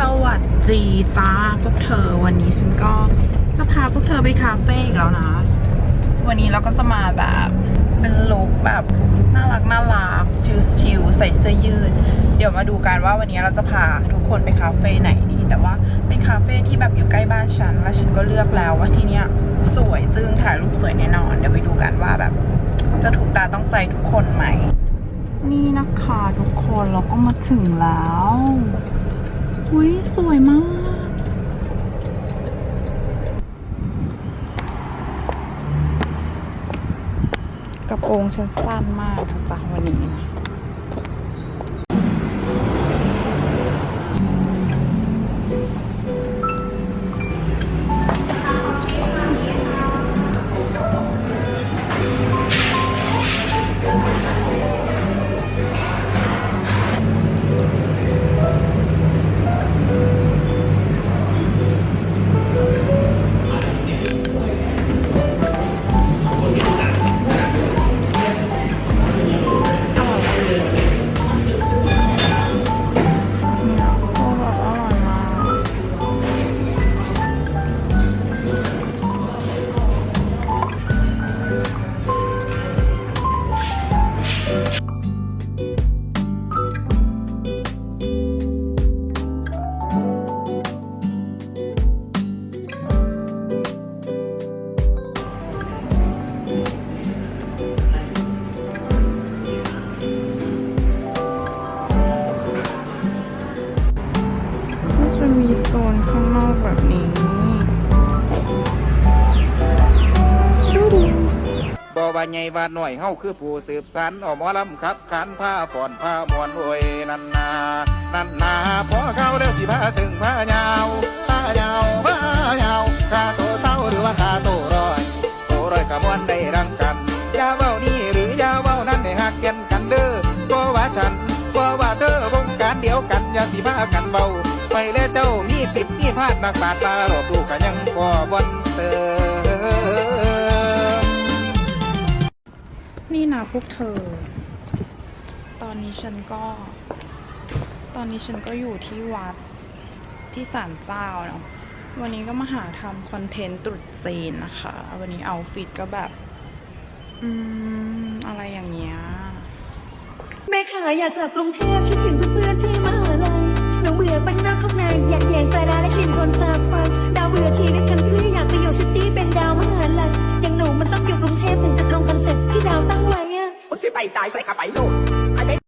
สวัสดีจ้าพวกเธอวันนี้ฉันก็จะพาพวกเธอไปคาเฟ่อีกแล้วนะ วันนี้เราก็จะมาแบบเป็นลุคแบบน่ารักน่ารักชิลๆใส่เสื้อยืด เดี๋ยวมาดูกันว่าวันนี้เราจะพาทุกคนไปคาเฟ่ไหนดี แต่ว่าเป็นคาเฟ่ที่แบบอยู่ใกล้บ้านฉัน และฉันก็เลือกแล้วว่าที่เนี้ยสวยซึ่งถ่ายรูปสวยแน่นอน เดี๋ยวไปดูกันว่าแบบ จะถูกตาต้องใจทุกคนไหม นี่นะคะทุกคนเราก็มาถึงแล้ว อุ้ยสวยมากกระโปรงฉันสั้นมากนะจ๊ะวันนี้นะ ซนข้างนอกแบบนี้ชูดูบ่ว่าใหญ่ว่าน้อยเฮาคือผู้สืบสานอมอลำครับขานผ้าฝอนผ้ามวนโอยนันนานันนาพอเข้าเด้อที่ผ้าซึ่งผ้ายาวผ้ายาวผ้ายาวคาโตเศร้าหรือว่าคาโตร้อยโตร้อยกะมวนได้รังกันยาเว้านี่หรือยาเว้านั่นให้หักกันกันเด้อบ่ว่าฉันบ่ว่าเด้อวงการเดียวกันอย่าสิพากันเบา ไปแล้วเจ้ามีปิดมีพลาดนักปาดตารอบดูกันยังบ่บอนเสริมนี่นะพวกเธอ ตอนนี้ฉันก็ ตอนนี้ฉันก็อยู่ที่วัดที่ศาลเจ้าเนาะวันนี้ก็มาหาทำคอนเทนต์ตรุษจีนนะคะ วันนี้เอาฟิตก็แบบ อืม อะไรอย่างเงี้ย แม่ขาอยากกลับกรุงเทพคิดถึงเพื่อนๆที่มา อบ้านนอกข้ายอยากแยงปลาร้าและกลิ่นคนสาบไฟดาวเบื่อชีวิตคันทรีอยากไปอยู่ซิตี้เป็นดาวมหาลัยอย่างหนูมันต้องอยู่กรุงเทพถึงจะตรงคอนเซ็ปต์ที่ดาวตั้งไว้อะมึงสิไปตายใส่กระไปโลดไอ้